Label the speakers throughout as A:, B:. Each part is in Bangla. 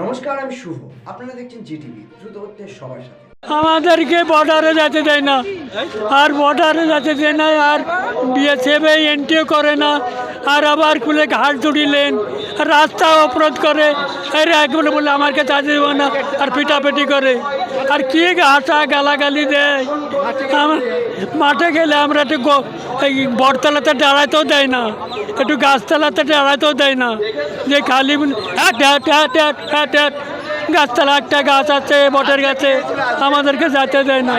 A: নমস্কার আমি শুভ। আপনারা দেখছেন জিটিভি দ্রুত হচ্ছে সবার সাথে।
B: আমাদেরকে বর্ডারে যেতে দেয় না। আর বর্ডারে যেতে দেয় না আর বিএসএফ এন্ট্রিও করে না। আর আবার খুলে ঘাট জুড়িলেন রাস্তা অবরোধ করে। এর একবার বলে আমার কাছে যেতে দেবো না। আর পিটাপিটি করে। আর কি হাসা গালাগালি দেয়? আমার মাঠে গেলে আমরা একটু বটতলাতে দাঁড়াতেও দেয় না। একটু গাছতলাতে দাঁড়াতেও দেয় না। যে খালি বলে, হ্যাট হ্যাট হ্যাট হ্যাট হ্যাট হ্যাট গাছতলা একটা গাছ আছে বটের গাছে। আমাদেরকে যেতে দেয় না।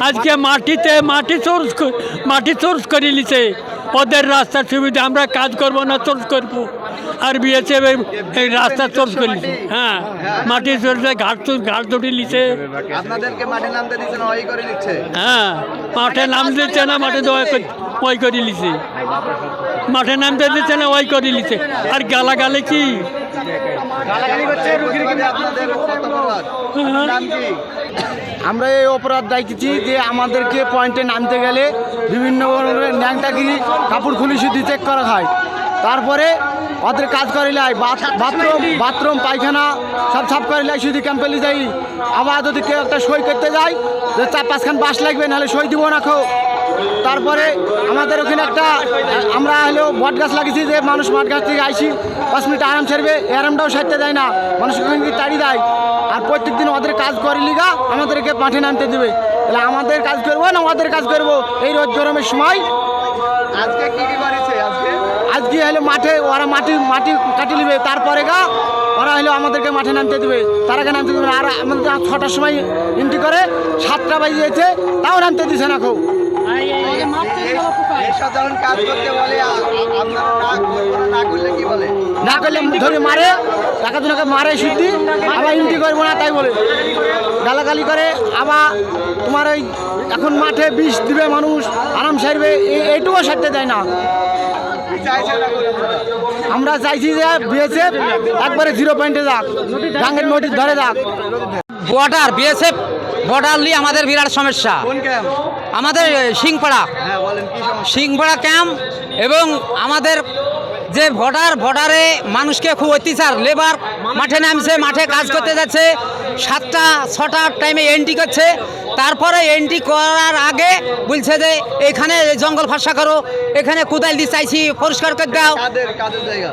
B: আজকে মাটিতে মাটি সোর্স মাটি সোর্স করে নিছে। ওদের রাস্তার সুবিধা আমরা কাজ করব না সোর্স করব। আর বিএসএফ এই রাস্তা সোর্স করে হ্যাঁ মাটি সোর্স ঘাট ঘাট দুটি নিছে। হ্যাঁ মাঠে নাম দিচ্ছে না মাঠে করে- ওই করে নিছে। মাঠে নামতে দিচ্ছে না ওই করে নিছে আর গালাগালি কি? হ্যাঁ।
C: কি?
D: আমরা এই অপরাধ দেখেছি যে আমাদেরকে পয়েন্টে নামতে গেলে বিভিন্ন ধরনের ন্যাংটাগিরি কাপড় খুলি শুধু চেক করা হয়। তারপরে ওদের কাজ করিলাই বাথরুম বাথরুম পায়খানা সব সাফ করিলাই শুধু ক্যাম্পেলি যাই। আবার যদি কেউ একটা সই করতে যায় যে চার পাঁচখান বাস লাগবে নাহলে সই দিব না খো তারপরে আমাদের ওখানে একটা আমরা হলো বট গাছ লাগিয়েছি যে মানুষ বট গাছ থেকে আইসি পাঁচ মিনিট আরাম ছাড়বে আরামটাও সারতে দেয় না। মানুষ ওখানে গিয়ে তাড়ি দেয়। আর প্রত্যেক দিন ওদের কাজ করে লিগা আমাদেরকে মাঠে নামতে দেবে। তাহলে আমাদের কাজ করব না ওদের কাজ করব? এই রোদ গরমের সময়।
C: আজকে কি কি করেছে আজকে?
D: আজকে হলো মাঠে ওরা মাটি মাটি কাটি নেবে। তারপরে গা ওরা হলো আমাদেরকে মাঠে নামতে দেবে। তার আগে নামতে দেবে। আর আমাদের ছটার সময় এন্ট্রি করে সাতটা বাজে যেতে তাও নামতে দিছে না খুব
C: সাধারণ কাজ করতে বলে আ- আ- আপনারা না করলে কি বলে?
D: না করলে ধরে মারে টাকা দুনাকে মারে শুদ্ধি আবার এন্ট্রি করব না তাই বলে। গালাগালি করে আবার তোমার ওই এখন মাঠে বিষ দিবে মানুষ আরাম সারবে এই- এইটুকু সারতে দেয় না? আমরা চাইছি যে বিএসএফ একবারে জিরো পয়েন্টে যাক গাঙ্গের নদীর ধরে যাক।
E: বর্ডার বিএসএফ বর্ডার নিয়ে আমাদের বিরাট সমস্যা। আমাদের সিংপাড়া
C: হ্যাঁ
E: সিংপাড়া ক্যাম্প এবং আমাদের যে ভোটার ভোটারে মানুষকে খুব অত্যাচার লেবার মাঠে নামছে মাঠে কাজ করতে যাচ্ছে সাতটা ছটার টাইমে এন্ট্রি করছে। তারপরে এন্ট্রি করার আগে বলছে যে এখানে জঙ্গল ফাঁসা করো এখানে কোদাল দিয়ে চাইছি পরিষ্কার করে দাও।
C: জায়গা?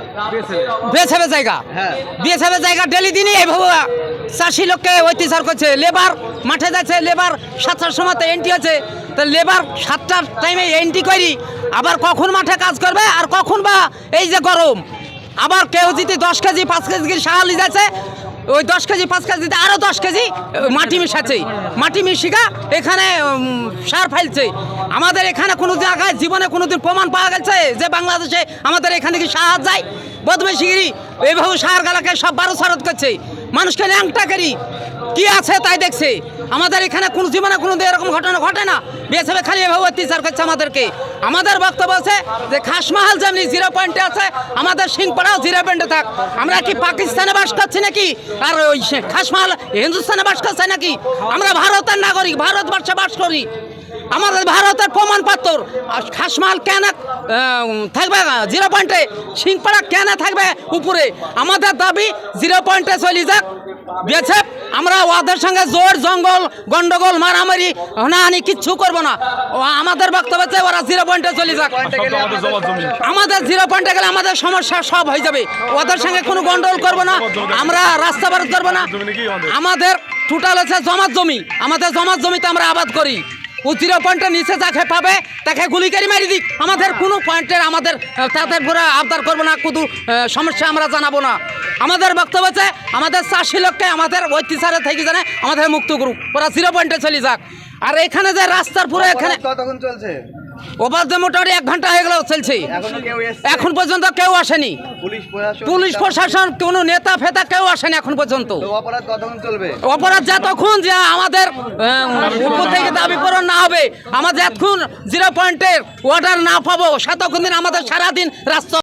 E: বেছে জায়গা।
C: হ্যাঁ।
E: বিএসএফের জায়গা ডেলি দিনই এইভাবে চাষি লোককে অত্যাচার করছে। লেবার মাঠে যাচ্ছে লেবার সাতটার সময় তো এন্ট্রি আছে। তো লেবার সাতটার টাইমে এন্ট্রি করি আবার কখন মাঠে কাজ করবে আর কখন বা এই যে গরম? আবার কেউ যদি দশ কেজি পাঁচ কেজি সাহালি যাচ্ছে ওই দশ কেজি, পাঁচ কেজি দিতে আরও দশ কেজি, মাটি মিশাচ্ছে। মাটি মিশিকা এখানে সার ফেলছে। আমাদের এখানে কোনো জায়গায়, জীবনে কোনো দিন প্রমাণ পাওয়া গেছে যে বাংলাদেশে আমাদের এখানে কি সাহায্য যায়? বদমেশিগিরি এইভাবে সার গালাকে সব বারো সারত করছে। মানুষকে ল্যাংটা করি। কি আছে তাই দেখছে? আমাদের এখানে কোন জীবনে কোনো এরকম ঘটনা ঘটে না। বিএসএফ খালি এভাবে অত্যাচার করছে আমাদেরকে। আমাদের বক্তব্য আছে যে খাসমাহাল যেমনি জিরো পয়েন্টে আছে, আমাদের সিংপাড়াও জিরো পয়েন্টে থাক। আমরা কি পাকিস্তানে বাস করছি নাকি? আর ওই খাসমাহাল হিন্দুস্তানে বাস করছে নাকি? আমরা ভারতের নাগরিক, ভারতবর্ষে বাস করি। আমাদের ভারতের প্রমাণপত্র খাসমাল কেন থাকবে জিরো পয়েন্টে? সিংপাড়া কেন থাকবে উপরে? আমাদের দাবি জিরো পয়েন্টে চলে যাক। বিএসএফ আমরা ওদের সঙ্গে জোর জঙ্গল গন্ডগোল মারামারি হানাহানি কিচ্ছু করব না। ও আমাদের বক্তব্য হচ্ছে ওরা জিরো পয়েন্টে চলে যাক।
C: আপনাদের-
E: আমাদের জিরো পয়েন্টে গেলে আমাদের সমস্যা সব হয়ে যাবে। ওদের সঙ্গে কোনো গন্ডগোল করব না। আমরা রাস্তা বারত করব না। আমাদের টোটাল হচ্ছে জমাত জমি। আমাদের জমাত জমিতে আমরা আবাদ করি। ও জিরো পয়েন্টের নিচে যাকে পাবে তাকে গুলিকারি মারি দিক। আমাদের কোনো পয়েন্টের আমাদের তাদের ঘুরে আবদার করব না। কোনো সমস্যা আমরা জানাব না। আমাদের বক্তব্য হচ্ছে আমাদের চাষি লোককে আমাদের অত্যাচারে থেকে জানে আমাদের মুক্ত করুক। ওরা জিরো পয়েন্টে চলে যাক। আর এখানে যে রাস্তার পুরো এখানে
C: কতক্ষণ চলছে?
E: ওভার যে মোটামুটি এক ঘণ্টা হয়ে গেল চলছে।
C: এখনও
E: এখন পর্যন্ত কেউ আসেনি।
C: পুলিশ প্রশাসন
E: কোনো নেতা ফেতা কেউ আসেনি এখন পর্যন্ত।
C: অপরাধ
E: যতক্ষণ যে আমাদের উপর থেকে দাবি পূরণ না হবে আমাদের যতক্ষণ জিরো পয়েন্টের অর্ডার না পাবো ততক্ষণ দিন আমাদের সারাদিন রাস্তা